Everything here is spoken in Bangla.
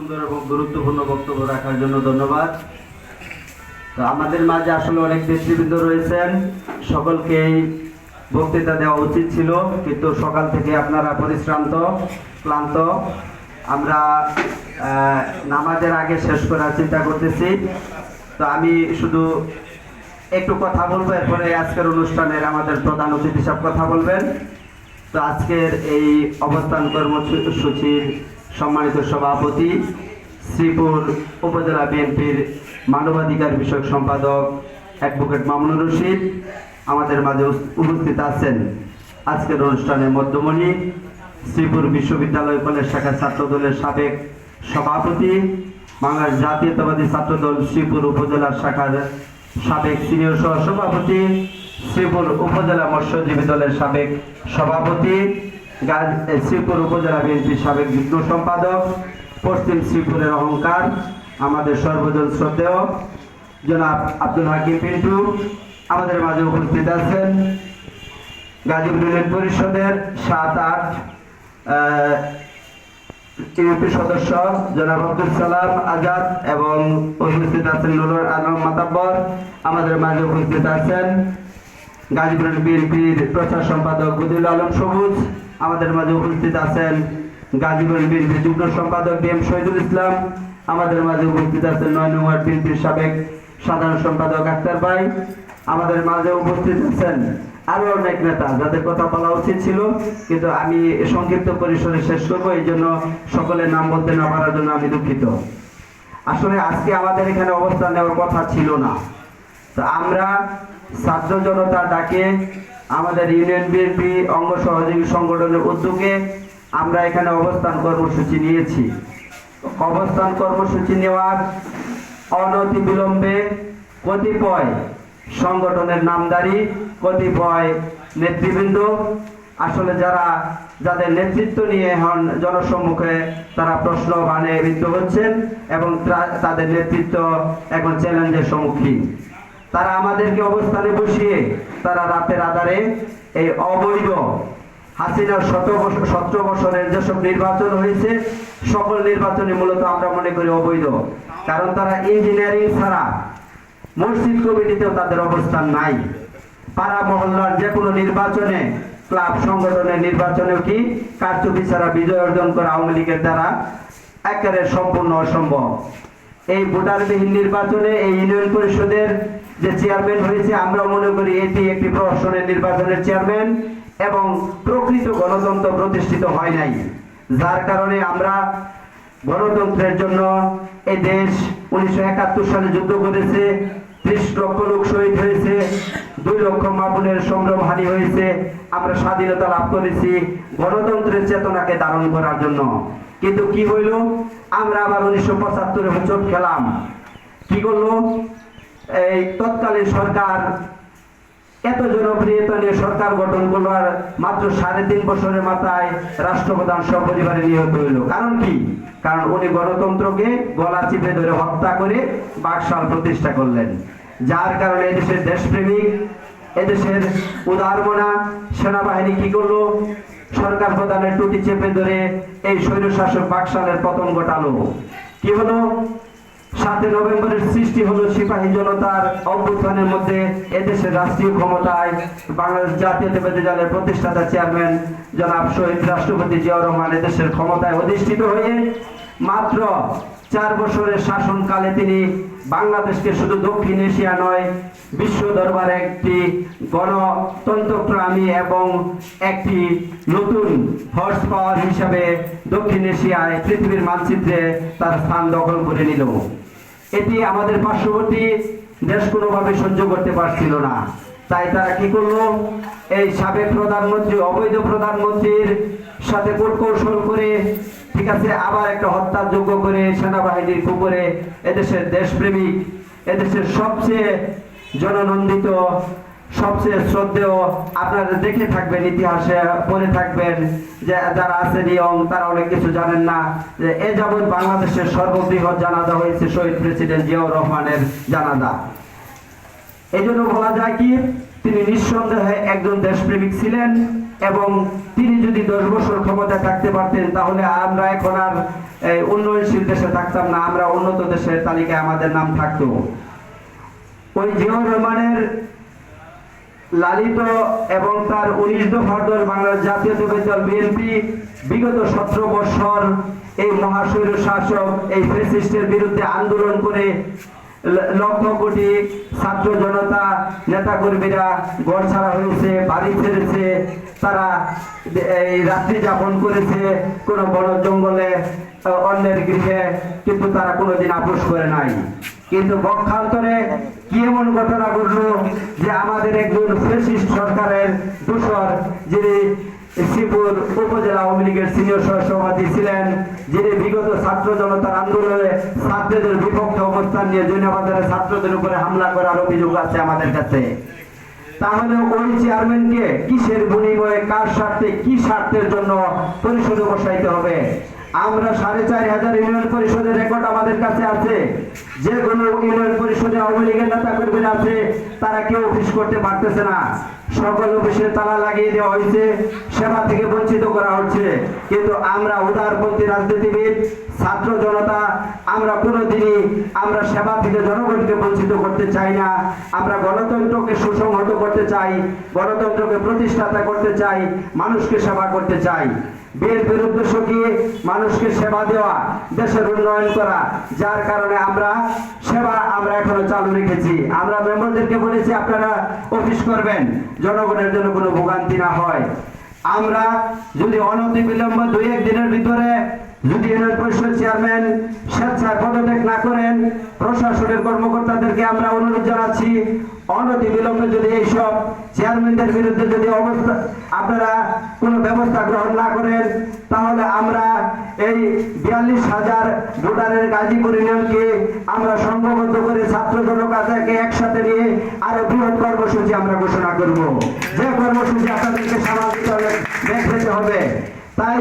সুন্দর এবং গুরুত্বপূর্ণ বক্তব্য রাখার জন্য ধন্যবাদ। তো আমাদের মাঝে আসলে অনেক নেতৃবৃন্দ রয়েছেন। সকলকেই বক্তৃতা দেওয়া উচিত ছিল, কিন্তু সকাল থেকে আপনারা পরিশ্রান্ত, ক্লান্ত। আমরা নামাজের আগে শেষ করার চিন্তা করতেছি। তো আমি শুধু একটু কথা বলব, এরপরে আজকের অনুষ্ঠানের আমাদের প্রধান অতিথি সব কথা বলবেন। তো আজকের এই অবস্থান কর্মসূচির সম্মানিত সভাপতি শ্রীপুর উপজেলা বিএনপির মানবাধিকার বিষয়ক সম্পাদক অ্যাডভোকেট মামুনুর রশিদ আমাদের মাঝে উপস্থিত আছেন। আজকের অনুষ্ঠানে মধ্যমণি শ্রীপুর বিশ্ববিদ্যালয় কলেজ শাখা ছাত্র দলের সাবেক সভাপতি, বাংলাদেশ জাতীয়তাবাদী ছাত্র দল শ্রীপুর উপজেলা শাখার সাবেক সিনিয়র সহ সভাপতি শ্রীপুর উপজেলা মৎস্যজীবী দলের সাবেক সভাপতি শ্রীপুর উপজেলা বিএনপির সাবেক যুগ্ম সম্পাদক, পশ্চিম শ্রীপুরের অহংকার, আমাদের সর্বজন শ্রদ্ধেয়, জনাব আব্দুল হাকিম পিন্টু, আমাদের মাঝে উপস্থিত আছেন গাজীপুর ইউনিয়ন পরিষদের সাত, আট ইউপি সদস্য জনাব আব্দুল সালাম আজাদ এবং উপস্থিত আছেন নুরুল আলম মাতাব্বর, আমাদের মাঝে উপস্থিত আছেন গাজীপুর বিএনপির প্রচার সম্পাদক গুদিল আলম সবুজ, আমাদের মাঝে উপস্থিত আছেন গাজীপুরের বিএনপির যুগ্ম সম্পাদক বি এম শহীদুল ইসলাম, আমাদের মাঝে উপস্থিত আছেন নয় নম্বর বিএনপির সাবেক সাধারণ সম্পাদক আক্তার ভাই, আমাদের মাঝে উপস্থিত আছেন আরও অনেক নেতা যাদের কথা বলা উচিত ছিল, কিন্তু আমি সংক্ষিপ্ত পরিসরে শেষ করব, এই জন্য সকলের নাম বলতে না পারার জন্য আমি দুঃখিত। আসলে আজকে আমাদের এখানে অবস্থান নেওয়ার কথা ছিল না। তো আমরা ছাত্র জনতার ডাকে, আমাদের ইউনিয়ন বিএনপি অঙ্গ সহযোগী সংগঠনের উদ্যোগে আমরা এখানে অবস্থান কর্মসূচি নিয়েছি। অবস্থান কর্মসূচি নেওয়ার অনতি বিলম্বে কতিপয় সংগঠনের নামদারি কতিপয় নেতৃবৃন্দ, আসলে যারা যাদের নেতৃত্ব নিয়ে এখন জনসম্মুখে তারা প্রশ্ন বানে বিদ্ধ হচ্ছেন এবং তাদের নেতৃত্ব এখন চ্যালেঞ্জের সম্মুখীন। তারা আমাদেরকে অবস্থানে বসিয়ে তারা রাতের আধারে এই অবৈধ হাসিনার শত সতেরো বছরের যেসব নির্বাচন হয়েছে, সকল নির্বাচনে মূলত আমরা মনে করি অবৈধ। কারণ তারা ইঞ্জিনিয়ারিং ছাড়া মসজিদ কমিটিতেও তাদের অবস্থান নাই। পাড়া মহল্লার যে কোনো নির্বাচনে, ক্লাব সংগঠনের নির্বাচনেও কি কারচুপি ছাড়া বিজয় অর্জন করা আওয়ামী লীগের দ্বারা একেবারে সম্পূর্ণ অসম্ভব। এই ভোটারবিহীন নির্বাচনে, এই ইউনিয়ন পরিষদের যে চেয়ারম্যান হয়েছে, আমরা মনে করি এটি একটি প্রহসনের নির্বাচনের চেয়ারম্যান এবং প্রকৃত গণতন্ত্র প্রতিষ্ঠিত হয় নাই। যার কারণে আমরা গণতন্ত্রের জন্য এই দেশ উনিশশো একাত্তর সালে যুদ্ধ করেছে, ত্রিশ লক্ষ লোক শহীদ হয়েছে, দুই লক্ষ মাপুনের সম্ভ্রম হানি হয়েছে। আমরা স্বাধীনতা লাভ করেছি গণতন্ত্রের চেতনাকে ধারণ করার জন্য। কিন্তু কি হইল? আমরা আবার উনিশশো পঁচাত্তরে খেলাম। কি করল? এই তৎকালীন সরকার এত জনপ্রিয়তা নিয়ে সরকার গঠন করল আর মাত্র সাড়ে তিন বছরের মাথায় রাষ্ট্রপ্রধান সপরিবারে নিহত হইল। কারণ কি? কারণ উনি গণতন্ত্রকে গলা চিপে ধরে হত্যা করে বাকশাল প্রতিষ্ঠা করলেন। যার কারণে এদেশের দেশপ্রেমিক, এদেশের উদারমনা সেনাবাহিনী কি করল? সরকার প্রধানের টুটি চেপে ধরে এই স্বৈরশাসক বাকশালের পতন ঘটালো। কি হলো? সাতই নভেম্বরের সৃষ্টি হলো সিপাহী জনতার অভ্যুত্থানের মধ্যে এদেশের রাষ্ট্রীয় ক্ষমতায় বাংলাদেশ জাতীয়তাবাদী দলের প্রতিষ্ঠাতা চেয়ারম্যান জনাব শহীদ রাষ্ট্রপতি জিয়াউর রহমান এদেশের ক্ষমতায় অধিষ্ঠিত হয়ে মাত্র চার বছরের শাসনকালে তিনি বাংলাদেশকে শুধু দক্ষিণ এশিয়া নয়, বিশ্ব দরবারে একটি গণতন্ত্রপ্রামী এবং একটি নতুন হর্স পাওয়ার হিসাবে দক্ষিণ এশিয়ায় পৃথিবীর মানচিত্রে তার স্থান দখল করে নিল। এটি আমাদের পার্শ্ববর্তী দেশ কোনোভাবে সহ্য করতে পারছিল না। তাই তারা কি করল? এই সাবেক প্রধানমন্ত্রী, অবৈধ প্রধানমন্ত্রীর সাথে কৌশল করে ঠিক আছে, আবার একটা হত্যার যোগ্য করে সেনাবাহিনীর কুকুরে এদেশের দেশপ্রেমিক, এদেশের সবচেয়ে জননন্দিত, সবচেয়ে শ্রদ্ধেয়, আপনারা দেখে থাকবেন, ইতিহাসে পড়ে থাকবেন যে যারা আছে নিয়ম, তারা অনেক কিছু জানেন না। যে এ যাবৎ বাংলাদেশের সর্ববৃহৎ জানাজা হয়েছে, শহীদ প্রেসিডেন্ট জিয়াউর রহমানের জানাজা। এই জন্য বলা যায় কি, তিনি নিঃসন্দেহে একজন দেশপ্রেমিক ছিলেন। এবং তিনি যদি দশ বছর ক্ষমতায় থাকতে পারতেন, তাহলে আমরা এখন আর উন্নয়নশীল দেশে থাকতাম না, আমরা উন্নত দেশের তালিকায় আমাদের নাম থাকতো। ওই জিয়াউর রহমানের লালিত এবং তার উনিশ দফার দল বাংলাদেশ জাতীয়তাবাদী দল বিএনপি বিগত সতেরো বছর এই মহাশৈর শাসক, এই ফেসিস্টের বিরুদ্ধে আন্দোলন করে লক্ষ কোটি ছাত্র জনতা নেতা কর্মীরা ঘর ছাড়া হয়েছে, বাড়ি ছেড়েছে, তারা এই রাত্রি যাপন করেছে, কোনো বড় জঙ্গলে অন্যের গৃহে, কিন্তু তারা কোনোদিন আপোষ করে নাই। কিন্তু পক্ষান্তরে কি এমন ঘটনা ঘটলো যে আমাদের একজন ফেসিস্ট সরকারের দূষর, যিনি শ্রীপুর উপজেলা আওয়ামী লীগের সিনিয়র সহসভাপতি ছিলেন, যিনি বিগত ছাত্র জনতার আন্দোলনে ছাত্রদের বিপক্ষে অবস্থান নিয়ে জৈনবাজারের ছাত্রদের উপরে হামলা করার অভিযোগ আছে আমাদের কাছে। তাহলে ওই চেয়ারম্যানকে কিসের বিনিময়ে, কার স্বার্থে, কি স্বার্থের জন্য পরিষদে বসাইতে হবে? আমরা সাড়ে চার হাজার ইউনিয়ন পরিষদের রেকর্ড আমাদের কাছে আছে। যে কোনো ইউনিয়ন পরিষদে আওয়ামী লীগের নেতা কর্মীরা আছে, তারা কেউ অফিস করতে পারতেছে না। সকল অফিসে তালা লাগিয়ে দেওয়া হয়েছে, সেবা থেকে বঞ্চিত করা হচ্ছে। কিন্তু আমরা উদারপন্থী রাজনীতিবিদ, ছাত্র জনতা, আমরা কোনোদিনই আমরা সেবা থেকে জনগণকে বঞ্চিত করতে চাই না। আমরা গণতন্ত্রকে সুসংহত করতে চাই, গণতন্ত্রকে প্রতিষ্ঠাতা করতে চাই, মানুষকে সেবা করতে চাই। বিএনপির বিরুদ্ধে কি মানুষকে সেবা দেওয়া, দেশের উন্নয়ন করা, যার কারণে আমরা সেবা আমরা এখনও চালু রেখেছি। আমরা মেম্বারদেরকে বলেছি, আপনারা অফিস করবেন, জনগণের জন্য কোনো ভোগান্তি না হয়। আমরা যদি অনতি বিলম্ব দুই এক দিনের ভিতরে যদি পরিষদ চেয়ারম্যান স্বেচ্ছায় পদত্যাগ না করেন, প্রশাসনের কর্মকর্তাদেরকে আমরা অনুরোধ জানাচ্ছি, অনতি বিলম্বে যদি এইসব চেয়ারম্যানদের বিরুদ্ধে যদি অবস্থা, আপনারা কোনো ব্যবস্থা গ্রহণ না করেন, তাহলে আমরা এই বিয়াল্লিশ হাজার ভোটারের গাজীপুর ইউনিয়নকে আমরা সংঘবদ্ধ করে ছাত্র জনতাকে একসাথে নিয়ে আরও বৃহৎ কর্মসূচি আমরা ঘোষণা করব। যে কর্মসূচি আপনাদেরকে সামাজিক দেখতে হবে, তাই